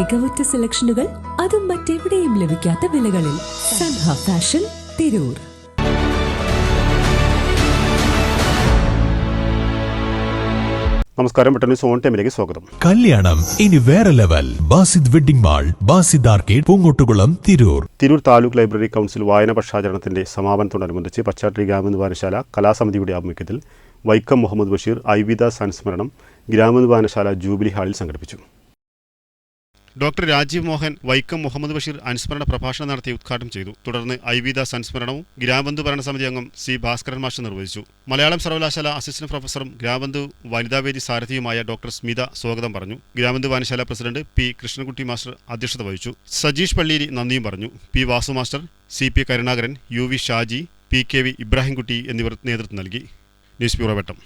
മികവുറ്റ സെലക്ഷനുകൾ അതും മറ്റെവിടെയും ലഭിക്കാത്ത വിലകളിൽ സൻഹ ഫാഷൻ തിരൂർ. നമസ്കാരം പെട്ടെന്ന് സോൺ ടൈമിലേക്ക് സ്വാഗതം. കല്യാണം ഇനി വേറെ level. Basid wedding mall Basid arcade Poongottukulam Tirur. Tirur taluk library council വായന പക്ഷാചരണത്തിന്റെ സമാപനത്തോടനുബന്ധിച്ച് പച്ചാട്ടി ഗ്രാമനിർവാഹനശാല കലാസമിതിയുടെ ആഭിമുഖ്യത്തിൽ വൈക്കം മുഹമ്മദ് ബഷീർ ഐവിദ സൻസ്മരണം ഗ്രാമനിർവാഹനശാല ജൂബിലി ഹാളിൽ സംഘടിപ്പിച്ചു. ഡോക്ടർ രാജീവ് മോഹൻ വൈക്കം മുഹമ്മദ് ബഷീർ അനുസ്മരണ പ്രഭാഷണം നടത്തി ഉദ്ഘാടനം ചെയ്തു. തുടർന്ന് ഐവിദാസ് അനുസ്മരണവും ഗ്രാമബന്ധു ഭരണസമിതി അംഗം സി ഭാസ്കരൻ മാഷ് നിർവഹിച്ചു. മലയാളം സർവകലാശാല അസിസ്റ്റന്റ് പ്രൊഫസറും ഗ്രാമബന്ധു വനിതാവേദി സാരഥിയുമായ ഡോക്ടർ സ്മിത സ്വാഗതം പറഞ്ഞു. ഗ്രാമബന്ധു വായനശാല പ്രസിഡന്റ് പി കൃഷ്ണൻകുട്ടി മാസ്റ്റർ അധ്യക്ഷത വഹിച്ചു. സജീഷ് പള്ളിയിൽ നന്ദിയും പറഞ്ഞു. P Vasu master C P Karunakaran U V Shaji P K V Ibrahimkutty എന്നിവർ നേതൃത്വം നൽകി. News bureau Vettom.